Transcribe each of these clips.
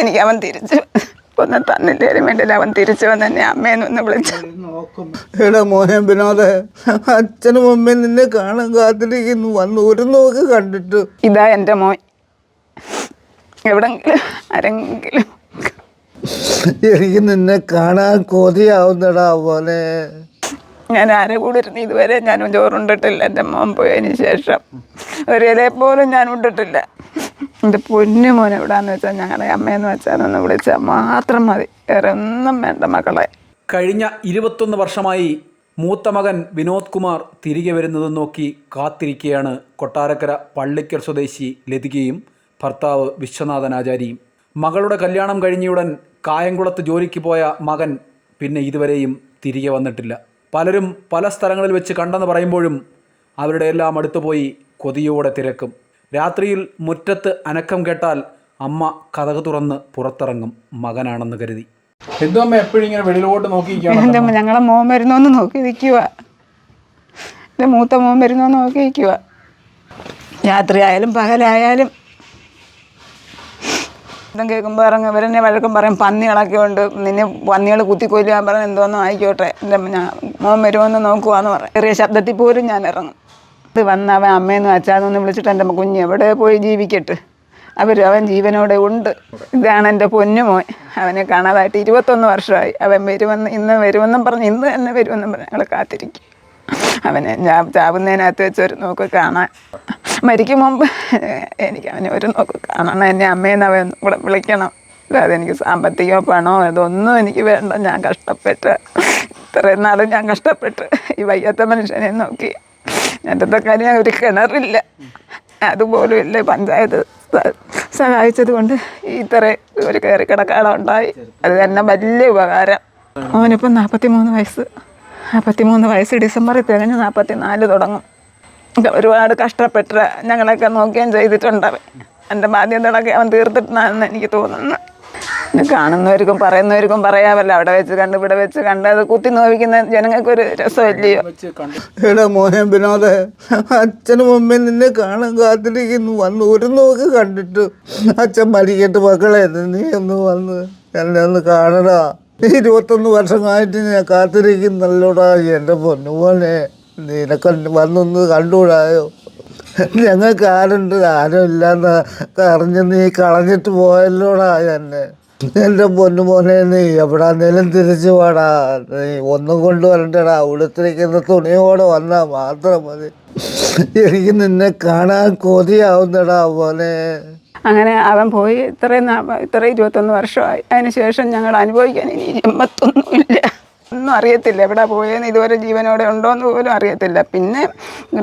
എനിക്ക് അവൻ തിരിച്ചു ഒന്ന് തന്നില്ലേലും വേണ്ടില്ല. അവൻ തിരിച്ചു വന്ന് എന്നെ അമ്മേന്ന് ഒന്ന് വിളിച്ചു എടാ മോനെ വിനോദ അച്ഛനും അമ്മയും നിന്നെ കാണാൻ കാത്തിരിക്കുന്നു. വന്ന് ഒരു നോക്ക് കണ്ടിട്ട്. ഇതാ എന്റെ മോൻ. എവിടെങ്കിലും ആരെങ്കിലും. എനിക്ക് നിന്നെ കാണാൻ കൊതിയാവുന്നടാ പോലെ ഞാൻ ആരെ കൂടെ ഇരുന്ന് ഇതുവരെ ഞാനും ചോറുണ്ടിട്ടില്ല. എന്റെ മോൻ പോയതിന് ശേഷം. ഒരു പോലും ഞാൻ ഉണ്ടിട്ടില്ല. എന്റെ പൊന്നു മോൻ എവിടാന്ന് വെച്ചാൽ ഞങ്ങളുടെ അമ്മയെന്ന് വെച്ചാൽ ഒന്ന് വിളിച്ചാൽ മാത്രം മതി. വേറെ ഒന്നും വേണ്ട മക്കളെ. കഴിഞ്ഞ ഇരുപത്തൊന്ന് വർഷമായി മൂത്ത മകൻ വിനോദ് കുമാർ തിരികെ വരുന്നത് നോക്കി കാത്തിരിക്കുകയാണ്. കൊട്ടാരക്കര പള്ളിക്കൽ സ്വദേശി ലതികയും ഭർത്താവ് വിശ്വനാഥൻ ആചാരിയും. മകളുടെ കല്യാണം കഴിഞ്ഞയുടൻ കായംകുളത്ത് ജോലിക്ക് പോയ മകൻ പിന്നെ ഇതുവരെയും തിരികെ വന്നിട്ടില്ല. പലരും പല സ്ഥലങ്ങളിൽ വെച്ച് കണ്ടെന്ന് പറയുമ്പോഴും അവരുടെ എല്ലാം അടുത്തുപോയി കൊതിയോടെ തിരക്കും. രാത്രിയിൽ മുറ്റത്ത് അനക്കം കേട്ടാൽ അമ്മ കഥക് തുറന്ന് പുറത്തിറങ്ങും മകനാണെന്ന് കരുതി. എന്തോ അമ്മ എപ്പോഴും ഇങ്ങനെ വെളിയിലോട്ട് നോക്കിയിരിക്കുകയാണ് ഞങ്ങളെ മോൻ വരുന്നോന്ന് നോക്കി നിൽക്കുക എന്റെ മൂത്ത മോൻ വരുന്നോന്ന് നോക്കി നിൽക്കുക രാത്രി ആയാലും പകലായാലും. എന്തും കേൾക്കുമ്പോൾ ഇറങ്ങി ഇവരെന്നെ വഴക്കം പറയും പന്നികളൊക്കെ ഉണ്ട്. നിന്നെ പന്നികൾ കുത്തിക്കൊല്ലുക പറഞ്ഞ് എന്തോന്നും ആയിക്കോട്ടെ. എന്റെ ഞാൻ മോൻ വരുമെന്ന് നോക്കുവാന്ന് പറയും. ചെറിയ ശബ്ദത്തിൽ പോലും ഞാൻ ഇറങ്ങും. ഇത് വന്ന് അവൻ അമ്മയെന്ന് അച്ഛാന്നൊന്ന് വിളിച്ചിട്ട് എന്റെ കുഞ്ഞ് എവിടെ പോയി ജീവിക്കട്ടെ? അവർ അവൻ ജീവനോടെ ഉണ്ട്. ഇതാണ് എന്റെ പൊന്നുമോൻ അവനെ കാണാതായിട്ട് ഇരുപത്തൊന്ന് വർഷമായി. അവൻ വരുമെന്ന് ഇന്ന് വരുമെന്നും പറഞ്ഞ് ഇന്ന് തന്നെ വരുമെന്നും പറഞ്ഞ് ഞങ്ങൾ കാത്തിരിക്കും. അവനെ ഞാൻ ചാവുന്നതിനകത്ത് വെച്ച് ഒരു നോക്ക് കാണാൻ. മരിക്കും മുമ്പ് എനിക്ക് അവനെ ഒരു നോക്ക് കാണണം. എന്നെ അമ്മയെന്ന് അവൻ കൂടെ വിളിക്കണം. അല്ലാതെ എനിക്ക് സാമ്പത്തികമോ പണമോ ഇതൊന്നും എനിക്ക് വേണ്ട. ഞാൻ കഷ്ടപ്പെട്ട് ഇത്രയും നാളും ഞാൻ കഷ്ടപ്പെട്ട് ഈ വയ്യാത്ത മനുഷ്യനെ നോക്കി എന്റെ കാര്യം ഒരു കിണറില്ല. അതുപോലും ഇല്ല പഞ്ചായത്ത് സഹായിച്ചത് കൊണ്ട് ഇത്ര ഒരു കയറി കിടക്കാടം ഉണ്ടായി. അത് തന്നെ വലിയ ഉപകാരം. അവനിപ്പം നാൽപ്പത്തി മൂന്ന് വയസ്സ്. നാൽപ്പത്തി മൂന്ന് വയസ്സ് ഡിസംബറിൽ തികഞ്ഞ് നാൽപ്പത്തി നാല് തുടങ്ങും ഒരുപാട് കഷ്ടപ്പെട്ട ഞങ്ങളൊക്കെ നോക്കുകയും ചെയ്തിട്ടുണ്ട് എന്റെ ബാധ്യതകളൊക്കെ അവൻ തീർത്തിട്ടാണെന്ന് എനിക്ക് തോന്നുന്നു. കാണുന്നവർക്കും പറയുന്നവർക്കും പറയാമല്ലോ. അവിടെ വെച്ച് കണ്ട് ഇവിടെ വെച്ച് കണ്ട് അത് കുത്തി നോവിക്കുന്ന ജനങ്ങൾക്കൊരു രസമല്ലയോ? എടാ മോനെ വിനോദ അച്ഛനും അമ്മയും നിന്നെ കാണാൻ കാത്തിരിക്കുന്നു. വന്ന് ഒരു നോക്ക് കണ്ടിട്ട് അച്ഛൻ മരിക്കട്ട് മക്കളെ നീ ഒന്ന് വന്ന് എന്നെ ഒന്ന് കാണടാ. ഇരുപത്തൊന്ന് വർഷമായിട്ട് ഞാൻ കാത്തിരിക്കുന്നല്ലോടാ എന്റെ പൊന്നുപോലെ നിനക്ക് വന്നൊന്ന് കണ്ടുകൂടായോ? ഞങ്ങൾക്ക് ആരുണ്ട്? ആരും ഇല്ലാന്ന് അറിഞ്ഞ് നീ കളഞ്ഞിട്ട് പോയല്ലോടാ എന്നെ. എന്റെ പൊന്നുമോനെ നീ എവിടാന്നേലും നിലം തിരിച്ചു പാടാ നീ ഒന്നും കൊണ്ടുവരണ്ടടാ. ഉടുത്തിരിക്കുന്ന തുണിയോടെ വന്നാൽ മാത്രം മതി. എനിക്ക് നിന്നെ കാണാൻ കൊതിയാവുന്നടാ മോനെ. അങ്ങനെ അവൻ പോയി ഇത്രയും ഇത്ര ഇരുപത്തൊന്ന് വർഷമായി. അതിന് ശേഷം ഞങ്ങൾ അനുഭവിക്കാൻ ഇനി ജന്മത്തൊന്നുമില്ല ഒന്നും അറിയത്തില്ല. എവിടെ പോയെന്ന് ഇതുവരെ ജീവനോടെ ഉണ്ടോയെന്ന് പോലും അറിയത്തില്ല. പിന്നെ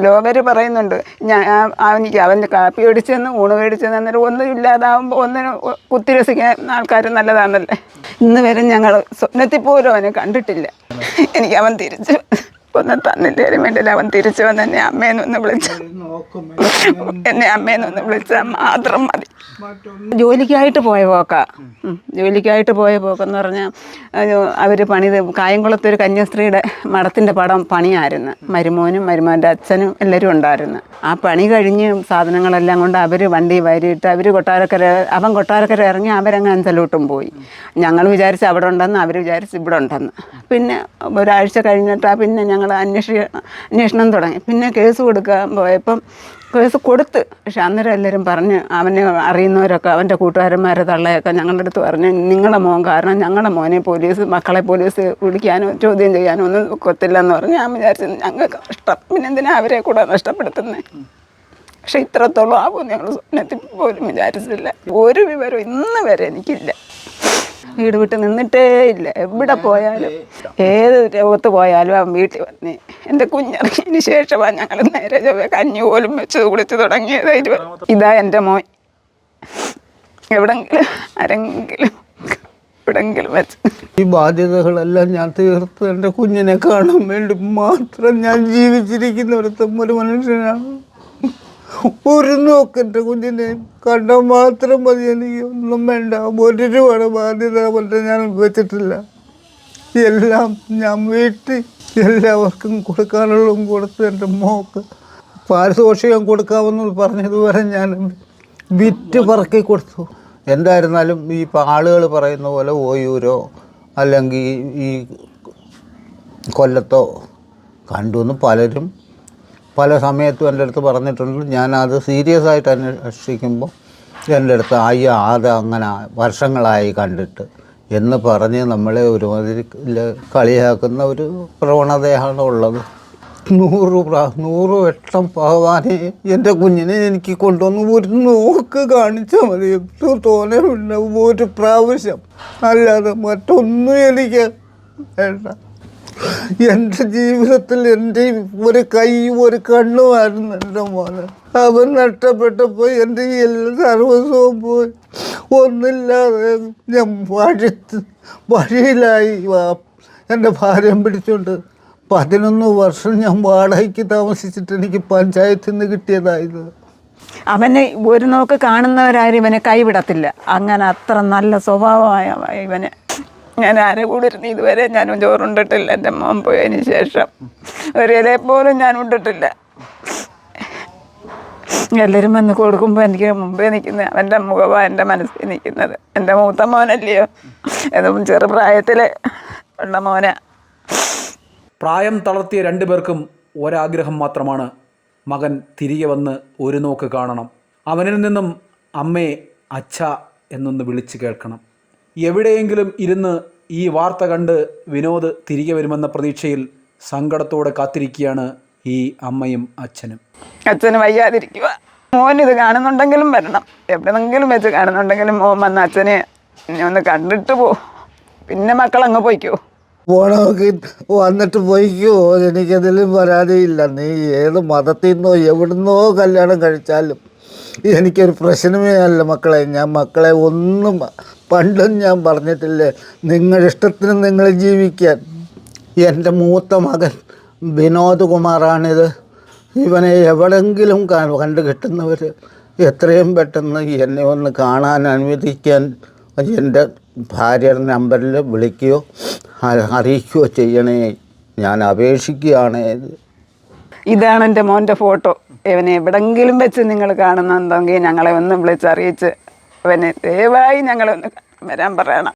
ലോകർ പറയുന്നുണ്ട് ഞാൻ അവനിക്ക് അവന്റെ കാപ്പി മേടിച്ചെന്ന് ഊണ് മേടിച്ചെന്ന് അന്നേരം ഒന്നും ഇല്ലാതാവുമ്പോൾ ഒന്നിന് കുത്തിരസിക്കാൻ ആൾക്കാർ നല്ലതാണല്ലേ? ഇന്ന് വരെ ഞങ്ങൾ സ്വപ്നത്തിൽ പോലും അവനെ കണ്ടിട്ടില്ല. എനിക്ക് അവൻ തിരിച്ചു ഒന്നും തന്നില്ലേലും വേണ്ടില്ല അവൻ തിരിച്ചു വന്ന് എന്നെ അമ്മേനൊന്ന് ഒന്ന് വിളിച്ച എന്നെ അമ്മേനൊന്ന് ഒന്ന് വിളിച്ചാൽ മാത്രം മതി. ജോലിക്കായിട്ട് പോയ പോക്ക. ജോലിക്കായിട്ട് പോയ പോക്കെന്ന് പറഞ്ഞാൽ അവർ പണിത് കായംകുളത്ത് ഒരു കന്യാസ്ത്രീയുടെ മഠത്തിന്റെ പടം പണിയായിരുന്നു. മരുമോനും മരുമോന്റെ അച്ഛനും എല്ലാവരും ഉണ്ടായിരുന്നു. ആ പണി കഴിഞ്ഞ് സാധനങ്ങളെല്ലാം കൊണ്ട് അവർ വണ്ടി വരിയിട്ട് അവർ കൊട്ടാരക്കര അവൻ കൊട്ടാരക്കര ഇറങ്ങി അവരങ്ങ് അഞ്ചലോട്ടും പോയി. ഞങ്ങൾ വിചാരിച്ച് അവിടെ ഉണ്ടെന്ന് അവർ വിചാരിച്ച് ഇവിടെ ഉണ്ടെന്ന്. പിന്നെ ഒരാഴ്ച കഴിഞ്ഞിട്ടാ പിന്നെ ഞങ്ങൾ അന്വേഷി അന്വേഷണം തുടങ്ങി. പിന്നെ കേസ് കൊടുക്കാൻ പോയപ്പം കേസ് കൊടുത്ത്. പക്ഷെ അന്നേരം എല്ലാവരും പറഞ്ഞ് അവനെ അറിയുന്നവരൊക്കെ അവന്റെ കൂട്ടുകാരന്മാരെ തള്ളയൊക്കെ ഞങ്ങളുടെ അടുത്ത് പറഞ്ഞ് നിങ്ങളുടെ മോൻ കാരണം ഞങ്ങളുടെ മോനെ പോലീസ് മക്കളെ പോലീസ് വിളിക്കാനോ ചോദ്യം ചെയ്യാനോ ഒന്നും ഒക്കത്തില്ലെന്ന് പറഞ്ഞ്. ഞാൻ വിചാരിച്ചു ഞങ്ങൾക്ക് നഷ്ടം. പിന്നെ എന്തിനാ അവരെ കൂടെ നഷ്ടപ്പെടുത്തുന്നത് പക്ഷെ ഇത്രത്തോളം ആവും ഞങ്ങൾ സ്വപ്നത്തിൽ പോലും വിചാരിച്ചില്ല. ഒരു വിവരവും ഇന്ന് വരെ എനിക്കില്ല. വീട് വിട്ട് നിന്നിട്ടേ ഇല്ല. എവിടെ പോയാലും ഏത് രോഗത്ത് പോയാലും അവൻ വീട്ടിൽ വന്ന്. എന്റെ കുഞ്ഞിറങ്ങിയതിന് ശേഷമാണ് ഞങ്ങൾ നേരെ കഞ്ഞി പോലും വെച്ച് കുളിച്ച് തുടങ്ങിയത്. ഇതാ എന്റെ മോൻ. എവിടെങ്കിലും ആരെങ്കിലും ഈ ബാധ്യതകളെല്ലാം ഞാൻ തീർത്ത് എന്റെ കുഞ്ഞിനെ കാണാൻ വേണ്ടി മാത്രം ഞാൻ ജീവിച്ചിരിക്കുന്ന ഒരു ഒരു മനുഷ്യനാണ്. ഒരു നോക്കട്ടെ കുഞ്ഞിനെ. കണ്ടാൽ മാത്രം മതി എനിക്ക്. ഒന്നും വേണ്ട. ഒരു രൂപയുടെ ബാധ്യത പോലെ ഞാൻ വെച്ചിട്ടില്ല. എല്ലാം ഞാൻ വീട്ടിൽ എല്ലാവർക്കും കൊടുക്കാനുള്ളതും കൊടുത്ത് എന്റെ മോക്ക് പാരിതോഷികം കൊടുക്കാമെന്ന് പറഞ്ഞതുവരെ ഞാൻ വിറ്റ് പറക്കി കൊടുത്തു. എന്തായിരുന്നാലും ഈ ആളുകൾ പറയുന്ന പോലെ ഓയൂരോ അല്ലെങ്കിൽ ഈ കൊല്ലത്തോ കണ്ടു എന്ന് പലരും പല സമയത്തും എന്റെ അടുത്ത് പറഞ്ഞിട്ടുണ്ട്. ഞാനത് സീരിയസ് ആയിട്ട് അന്വേഷിക്കുമ്പോൾ എന്റെ അടുത്ത് ആയി അത് അങ്ങനെ വർഷങ്ങളായി കണ്ടിട്ട് എന്ന് പറഞ്ഞ് നമ്മളെ ഒരുമാതിരി കളിയാക്കുന്ന ഒരു പ്രവണതയാണ് ഉള്ളത്. നൂറ് പ്രാ നൂറ് വട്ടം ഭഗവാനെ എന്റെ കുഞ്ഞിനെ എനിക്ക് കൊണ്ടുവന്ന് ഒരു നോക്ക് കാണിച്ചാൽ മതി. എത്ര തോനെ ഒരു പ്രാവശ്യം. അല്ലാതെ മറ്റൊന്നും എനിക്ക് വേണ്ട. എന്റെ ജീവിതത്തിൽ എന്റെ ഒരു കൈ ഒരു കണ്ണുമായിരുന്നു എന്റെ മോനെ. അവൻ നഷ്ടപ്പെട്ടപ്പോൾ എന്റെ എല്ലാ സർവസ്വവും പോയി. ഒന്നില്ലാതെ ഞാൻ വഴി വഴിയിലായി എന്റെ ഭാര്യം പിടിച്ചുകൊണ്ട് പതിനൊന്ന് വർഷം ഞാൻ വാടകയ്ക്ക് താമസിച്ചിട്ട് എനിക്ക് പഞ്ചായത്തിൽ നിന്ന് കിട്ടിയതായത് അവനെ ഒരു നോക്ക് കാണുന്നവരാരും ഇവനെ കൈവിടത്തില്ല. അങ്ങനെ അത്ര നല്ല സ്വഭാവമായ ഇവന് ഞാൻ ആരെ കൂടെ ഇരുന്ന് ഇതുവരെ ഞാൻ ചോറുണ്ടിട്ടില്ല. എന്റെ മോൻ പോയതിന് ശേഷം ഒരേ പോലും ഞാൻ ഉണ്ടിട്ടില്ല. എല്ലാവരും വന്ന് കൊടുക്കുമ്പോൾ എനിക്ക് മുമ്പേ നിൽക്കുന്നത് അവന്റെ മുഖമാണ് എന്റെ മനസ്സിൽ നിൽക്കുന്നത്. എന്റെ മൂത്ത മോനല്ലയോ? അതും ചെറുപ്രായത്തിൽ ഉള്ള മോന. പ്രായം തളർത്തിയ രണ്ടു പേർക്കും ഒരാഗ്രഹം മാത്രമാണ്. മകൻ തിരികെ വന്ന് ഒരു നോക്ക് കാണണം. അവനിൽ നിന്നും അമ്മയെ അച്ഛ എന്നൊന്ന് വിളിച്ചു കേൾക്കണം. എവിടെയെങ്കിലും ഇരുന്ന് ഈ വാർത്ത കണ്ട് വിനോദ് തിരികെ വരുമെന്ന പ്രതീക്ഷയിൽ സങ്കടത്തോടെ കാത്തിരിക്കുകയാണ് ഈ അമ്മയും അച്ഛനും. അച്ഛന് വയ്യാതിരിക്കുക. മോൻ ഇത് കാണുന്നുണ്ടെങ്കിലും വരണം. എവിടെന്നെങ്കിലും വെച്ച് കാണുന്നുണ്ടെങ്കിലും മോൻ വന്ന അച്ഛനെ ഒന്ന് കണ്ടിട്ട് പോ. പിന്നെ മക്കൾ അങ്ങ് പോയിക്കോ. പോണമൊക്കെ വന്നിട്ട് പോയിക്കോ. എനിക്കതിലും പരാതിയില്ല. നീ ഏത് മതത്തിൽ നിന്നോ എവിടുന്നോ കല്യാണം കഴിച്ചാലും എനിക്കൊരു പ്രശ്നമേ അല്ല മക്കളെ. ഞാൻ മക്കളെ ഒന്നും പണ്ടും ഞാൻ പറഞ്ഞിട്ടില്ലേ നിങ്ങളുടെ ഇഷ്ടത്തിന് നിങ്ങൾ ജീവിക്കാൻ. എന്റെ മൂത്ത മകൻ വിനോദ് കുമാറാണിത്. ഇവനെ എവിടെങ്കിലും കണ്ടു കിട്ടുന്നവർ എത്രയും പെട്ടെന്ന് എന്നെ ഒന്ന് കാണാൻ അനുവദിക്കാൻ എന്റെ ഭാര്യയുടെ നമ്പറിൽ വിളിക്കുകയോ അറിയിക്കുകയോ ചെയ്യണേ. ഞാൻ അപേക്ഷിക്കുകയാണ്. ഇതാണ് എന്റെ മോന്റെ ഫോട്ടോ. ഇവനെ എവിടെങ്കിലും വെച്ച് നിങ്ങൾ കാണുന്നുണ്ടെങ്കിൽ ഞങ്ങളെ ഒന്ന് വിളിച്ചറിയിച്ച് അവനെ ദയവായി ഞങ്ങളെ ഒന്ന് വരാൻ പറയണം.